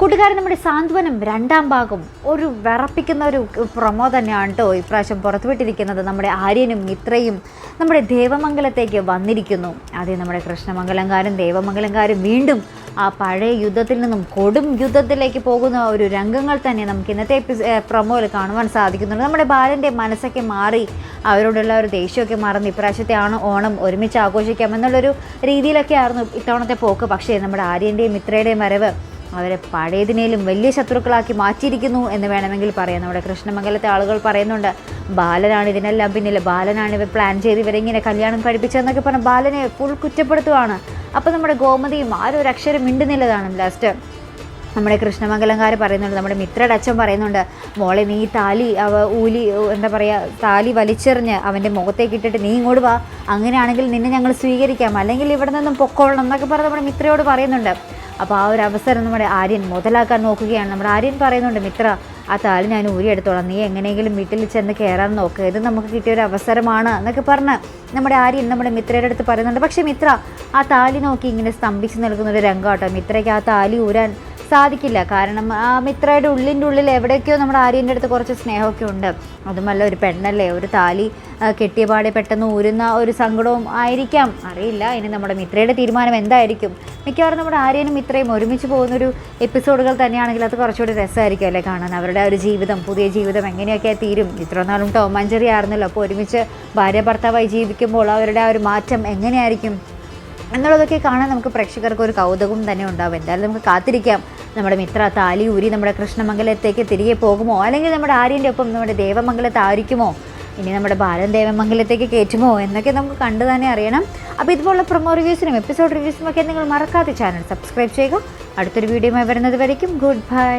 കൂട്ടുകാരൻ നമ്മുടെ സാന്ത്വനം രണ്ടാം ഭാഗം ഒരു വിറപ്പിക്കുന്ന ഒരു പ്രൊമോ തന്നെയാണ് കേട്ടോ ഇപ്രാവശ്യം പുറത്തുവിട്ടിരിക്കുന്നത്. നമ്മുടെ ആര്യനും മിത്രയും നമ്മുടെ ദേവമംഗലത്തേക്ക് വന്നിരിക്കുന്നു. ആദ്യം നമ്മുടെ കൃഷ്ണമംഗലംകാരും ദേവമംഗലംകാരും വീണ്ടും ആ പഴയ യുദ്ധത്തിൽ നിന്നും കൊടും യുദ്ധത്തിലേക്ക് പോകുന്ന ഒരു രംഗങ്ങൾ തന്നെ നമുക്ക് ഇന്നത്തെ പ്രൊമോയിൽ കാണുവാൻ സാധിക്കുന്നുണ്ട്. നമ്മുടെ ബാലന്റെ മനസ്സൊക്കെ മാറി അവരോടുള്ള ഒരു ദേഷ്യമൊക്കെ മറന്ന് ഇപ്രാവശ്യത്തെ ആണ് ഓണം ഒരുമിച്ച് ആഘോഷിക്കാം എന്നുള്ളൊരു രീതിയിലൊക്കെ ആയിരുന്നു ഇത്തവണത്തെ പോക്ക്. പക്ഷേ നമ്മുടെ ആര്യന്റെയും മിത്രയുടെയും വരവ് അവരെ പഴയതിനേലും വലിയ ശത്രുക്കളാക്കി മാറ്റിയിരിക്കുന്നു എന്ന് വേണമെങ്കിൽ പറയാം. നമ്മുടെ കൃഷ്ണമംഗലത്തെ ആളുകൾ പറയുന്നുണ്ട് ബാലനാണ് ഇതിനെല്ലാം പിന്നിൽ ബാലനാണ് ഇവർ പ്ലാൻ ചെയ്ത് ഇവരെങ്ങനെ കല്യാണം കഴിപ്പിച്ചതെന്നൊക്കെ പറഞ്ഞ് ബാലനെ ഫുൾ കുറ്റപ്പെടുത്തുവാണ്. അപ്പോൾ നമ്മുടെ ഗോമതിയും ആരും ഒരു അക്ഷരം മിണ്ടുന്നില്ലതാണ് ലാസ്റ്റ് നമ്മുടെ കൃഷ്ണമംഗലംകാർ പറയുന്നുണ്ട് നമ്മുടെ മിത്രയുടെ അച്ഛൻ പറയുന്നുണ്ട് മോളെ നീ താലി അവ ഊലി എന്താ പറയുക താലി വലിച്ചെറിഞ്ഞ് അവന്റെ മുഖത്തേക്ക് ഇട്ടിട്ട് നീ ഇങ്ങോട്ട് വാ. അങ്ങനെയാണെങ്കിൽ നിന്നെ ഞങ്ങൾ സ്വീകരിക്കാം. അല്ലെങ്കിൽ ഇവിടെ നിന്നും പൊക്കോളണം എന്നൊക്കെ പറഞ്ഞ് നമ്മുടെ മിത്രയോട് പറയുന്നുണ്ട്. അപ്പോൾ ആ ഒരു അവസരം നമ്മുടെ ആര്യൻ മുതലാക്കാൻ നോക്കുകയാണ്. നമ്മുടെ ആര്യൻ പറയുന്നുണ്ട് മിത്ര ആ താളി ഞാൻ ഊരിയെടുത്തോളാം നീ എങ്ങനെയെങ്കിലും വീട്ടിൽ ചെന്ന് കയറാൻ നോക്കുക ഇത് നമുക്ക് കിട്ടിയ ഒരു അവസരമാണ് എന്നൊക്കെ പറഞ്ഞ് നമ്മുടെ ആര്യൻ നമ്മുടെ മിത്രയുടെ അടുത്ത് പറയുന്നുണ്ട്. പക്ഷേ മിത്ര ആ താലി നോക്കി ഇങ്ങനെ സ്തംഭിച്ച് നിൽക്കുന്ന ഒരു രംഗാട്ടോ മിത്രയ്ക്ക് ആ താലി ഊരാൻ സാധിക്കില്ല. കാരണം ആ മിത്രയുടെ ഉള്ളിന്റെ ഉള്ളിൽ എവിടെയൊക്കെയോ നമ്മുടെ ആര്യന്റെ അടുത്ത് കുറച്ച് സ്നേഹമൊക്കെ ഉണ്ട്. അതുമല്ല ഒരു പെണ്ണല്ലേ? ഒരു താലി കെട്ടിയ പാടെ പെട്ടെന്ന് ഊരുന്ന ഒരു സങ്കടവും ആയിരിക്കാം. അറിയില്ല. ഇനി നമ്മുടെ മിത്രയുടെ തീരുമാനം എന്തായിരിക്കും? മിക്കവാറും നമ്മുടെ ആര്യനും മിത്രയും ഒരുമിച്ച് പോകുന്നൊരു എപ്പിസോഡുകൾ തന്നെയാണെങ്കിൽ അത് കുറച്ചുകൂടി രസമായിരിക്കും അല്ലേ കാണാൻ? അവരുടെ ഒരു ജീവിതം പുതിയ ജീവിതം എങ്ങനെയൊക്കെ തീരും? ഇത്ര നാളും ടോമാഞ്ചറി ആയിരുന്നല്ലോ. അപ്പോൾ ഒരുമിച്ച് ഭാര്യ ഭർത്താവായി ജീവിക്കുമ്പോൾ അവരുടെ ആ ഒരു മാറ്റം എങ്ങനെയായിരിക്കും? എന്നുള്ളതൊക്കെ കാണാൻ നമുക്ക് പ്രേക്ഷകർക്ക് ഒരു കൗതുകം തന്നെ ഉണ്ടാവും. എന്തായാലും നമുക്ക് കാത്തിരിക്കാം. നമ്മുടെ മിത്ര താലി ഊരി നമ്മുടെ കൃഷ്ണമംഗലത്തേക്ക് തിരികെ പോകുമോ? അല്ലെങ്കിൽ നമ്മുടെ ആര്യന്റെ ഒപ്പം നമ്മുടെ ദേവമംഗലത്ത് ആയിരിക്കുമോ? ഇനി നമ്മുടെ ബാലൻ ദേവമംഗലത്തേക്ക് കയറ്റുമോ? എന്നൊക്കെ നമുക്ക് കണ്ടു തന്നെ അറിയണം. അപ്പോൾ ഇതുപോലുള്ള പ്രൊമോ റിവ്യൂസിനും എപ്പിസോഡ് റിവ്യൂസിനും ഒക്കെ നിങ്ങൾ മറക്കാതെ ചാനൽ സബ്സ്ക്രൈബ് ചെയ്യുക. അടുത്തൊരു വീഡിയോയുമായി വരുന്നത് വരയ്ക്കും. Good bye